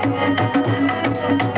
Thank you.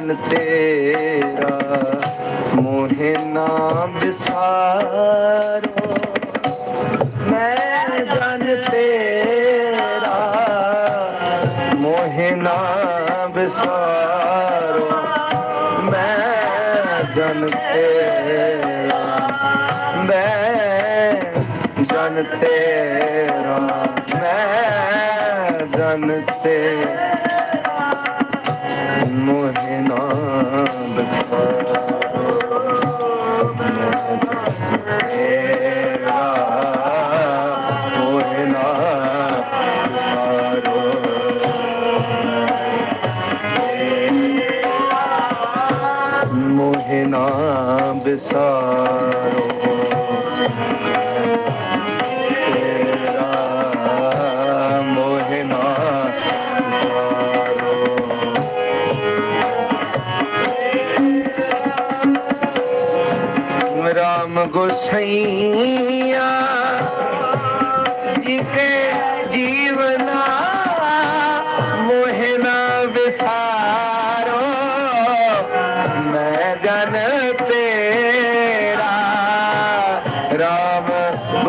ਮਨ ਤੇਰਾ ਮੋਹਿ ਨਾਮ ਵਿਸਾਰੋ ਵਿਸਾਰੋ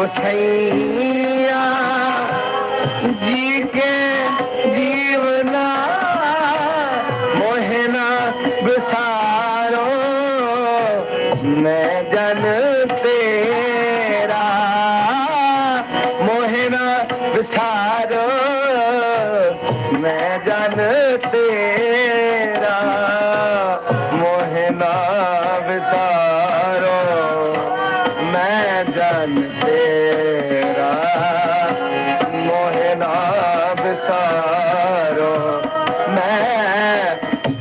হোসাইয়া জিজ্ঞেস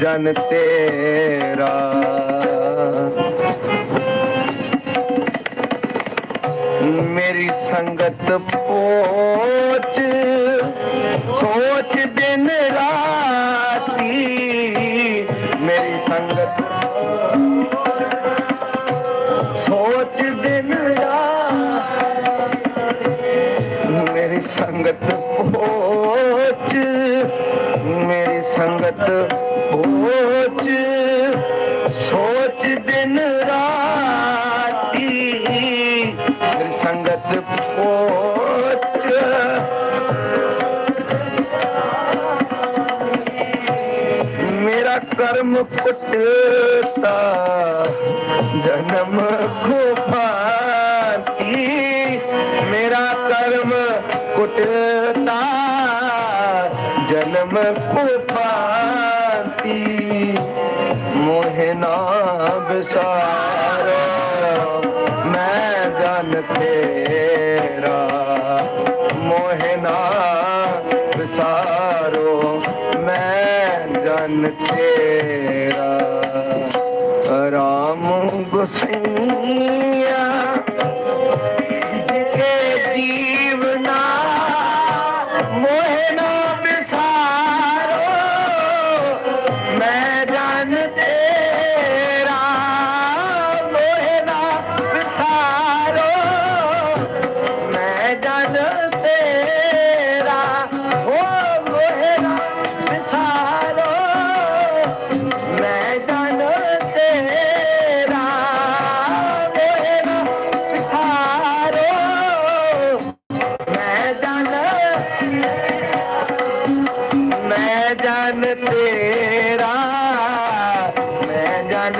ਜਨ ਤੇਰਾ ਮੇਰੀ ਸੰਗਤ ਪੋਚ ਸੋਚ ਦਿਨ ਰਾਤ कर्म कुटता जन्म को पाती मेरा कर्म कुटता जन्म को पाती मोहना बिसार ¡Gracias! ਤੇਰਾ ਮੈਂ ਜਾਣ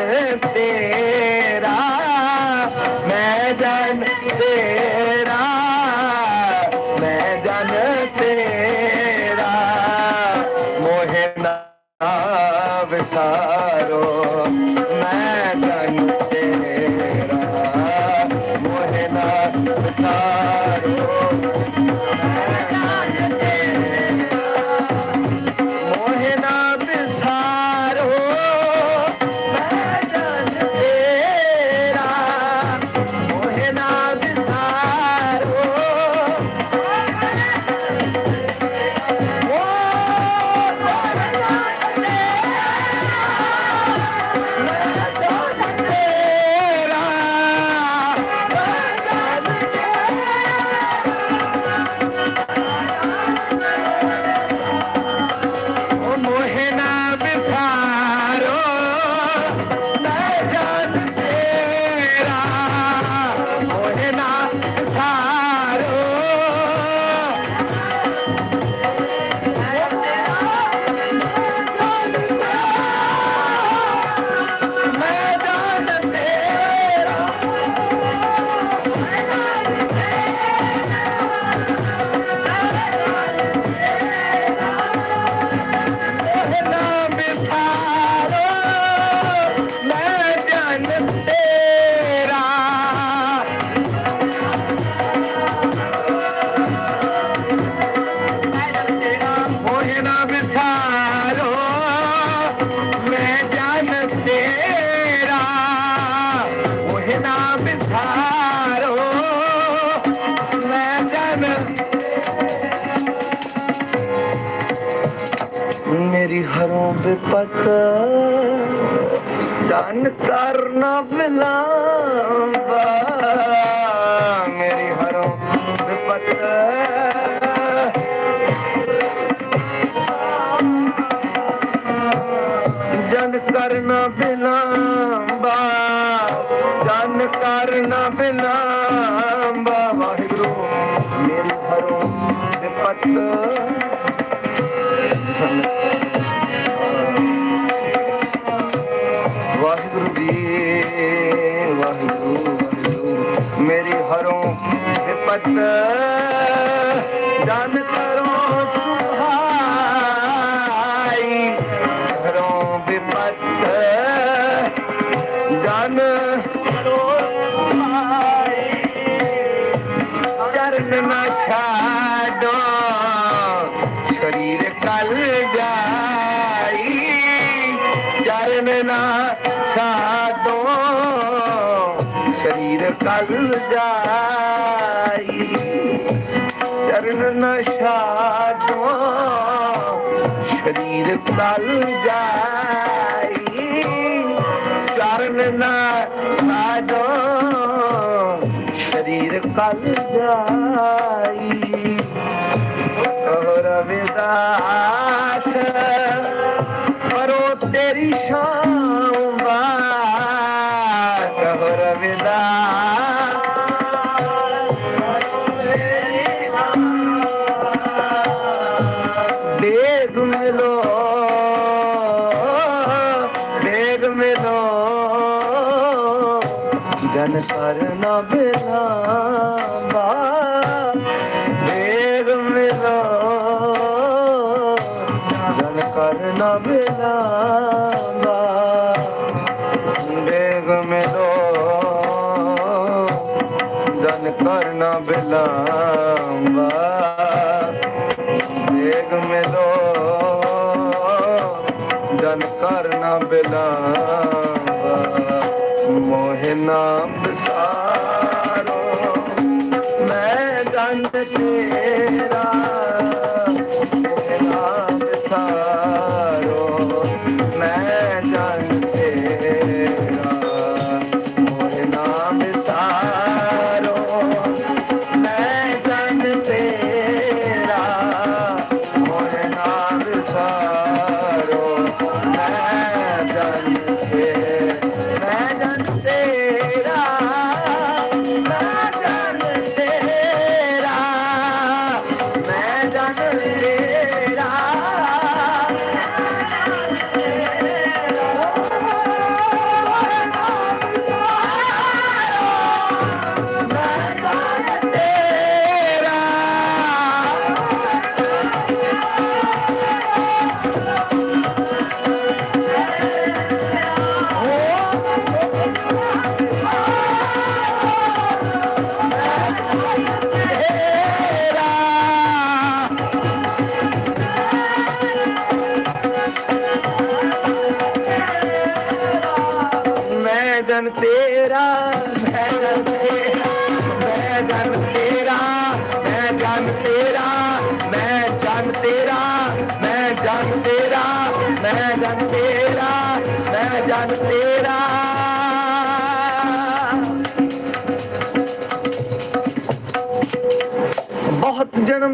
तेरी हरों पे पता जान करना मिलाबा मेरी हरों पे पता जन करना बिलाबा जन करना बिला ਪਤ ਜਨ ਕਰ তাল যাই কারণ না আজো শরীর কাল যাই তোর বেদাস করো তেরি সা ਜਨ ਕਰਨਾ ਬਿਲਾਂਦਾ ਦੇਗ ਮਿਲੋ ਜਨ ਕਰਨਾ ਬਿਲਾਂਦਾ ਦੇਗ ਮਿਲੋ ਜਨ ਕਰਨਾ ਬਿਲਾਂਦਾ ਮੋਹਨਾ ਬਸਾਰੋ ਮੈਂ ਜਨ ਤੇ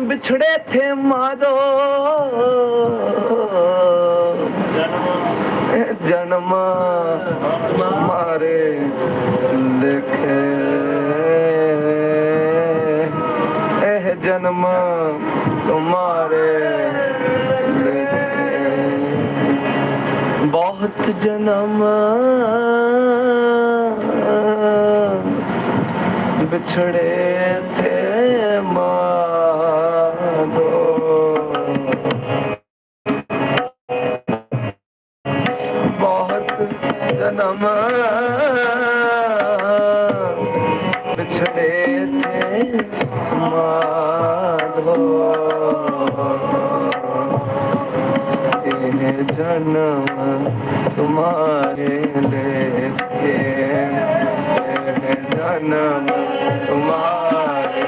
ਵਿਛੜੇ ਥੇ ਮਾਦੋ ਜਨਮ ਮਾਰੇ ਲਿਖੇ ਇਹ ਜਨਮ ਤੁਮਾਰੇ ਬਹੁਤ ਜਨਮ ਵਿਛੜੇ छे थारो के जनम तुमारे कनम तमारे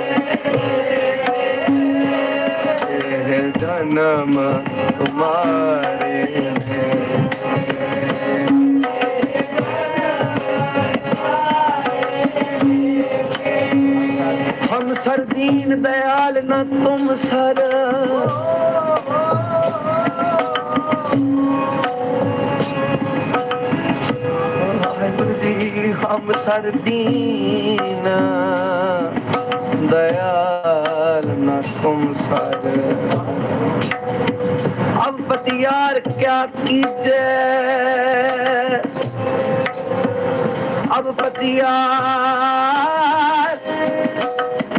कनम तमारे दे दीन दयाल न तुम सर हम सर दीन दयाल न तुम सर अब बतियार क्या कीजिए अब बतियार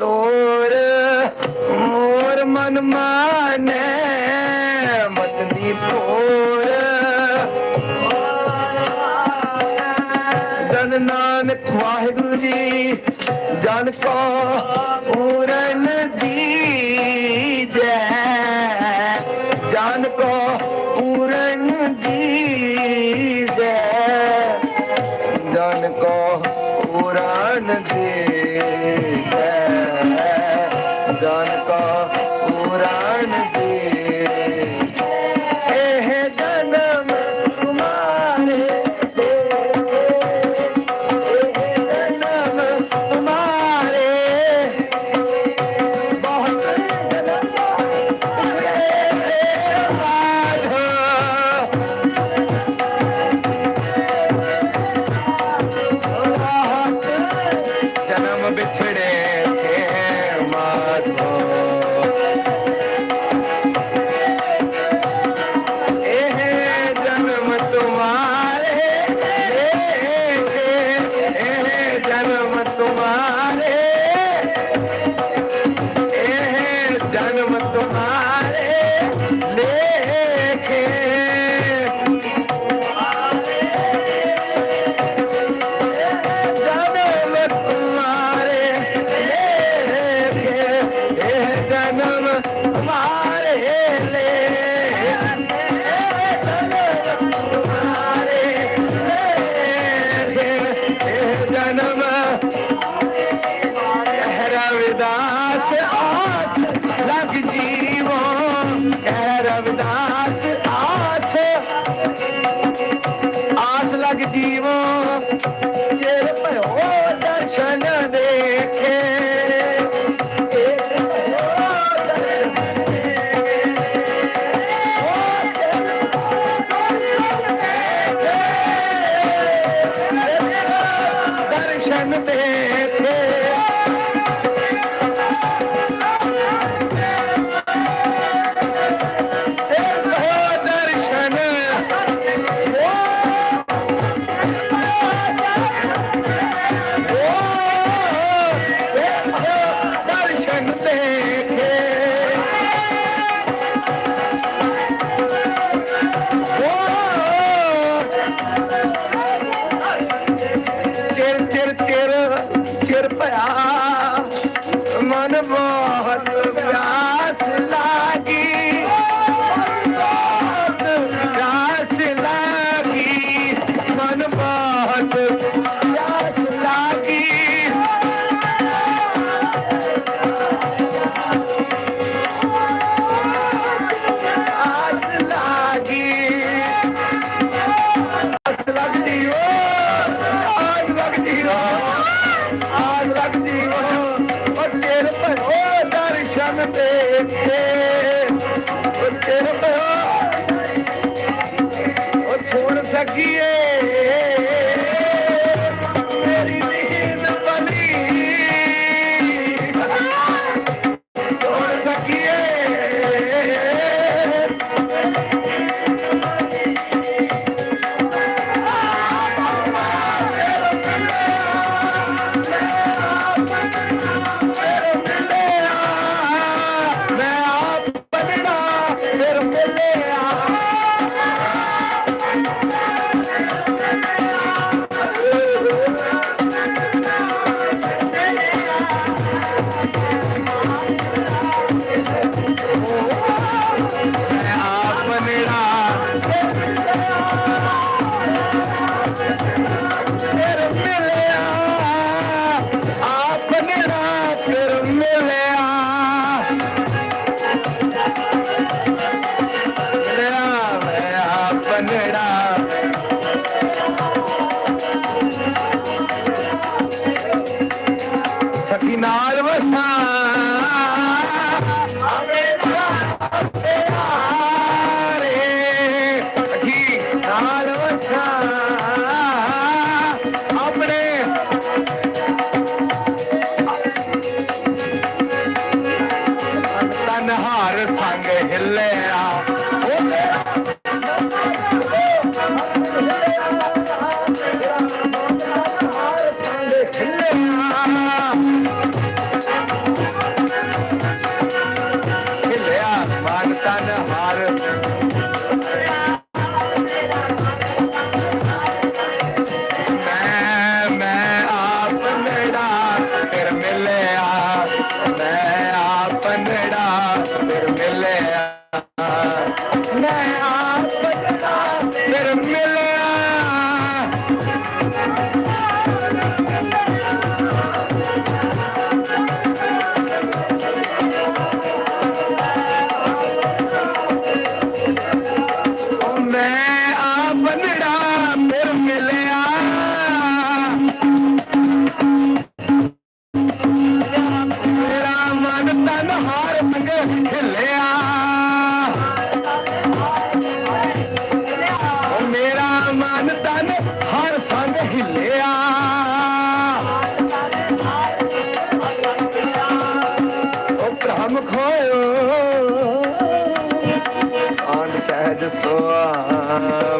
ਤੋਰ ਮੋਰ ਮਨ ਮਾਨੇ ਮਤਨੀ ਤੋਰ ਜਨ ਨਾਨਕ ਵਾਹਿਗੁਰੂ ਜੀ ਜਨ ਕੋ ਪੂਰਨ ਸਕੀਏ ਸੁਆ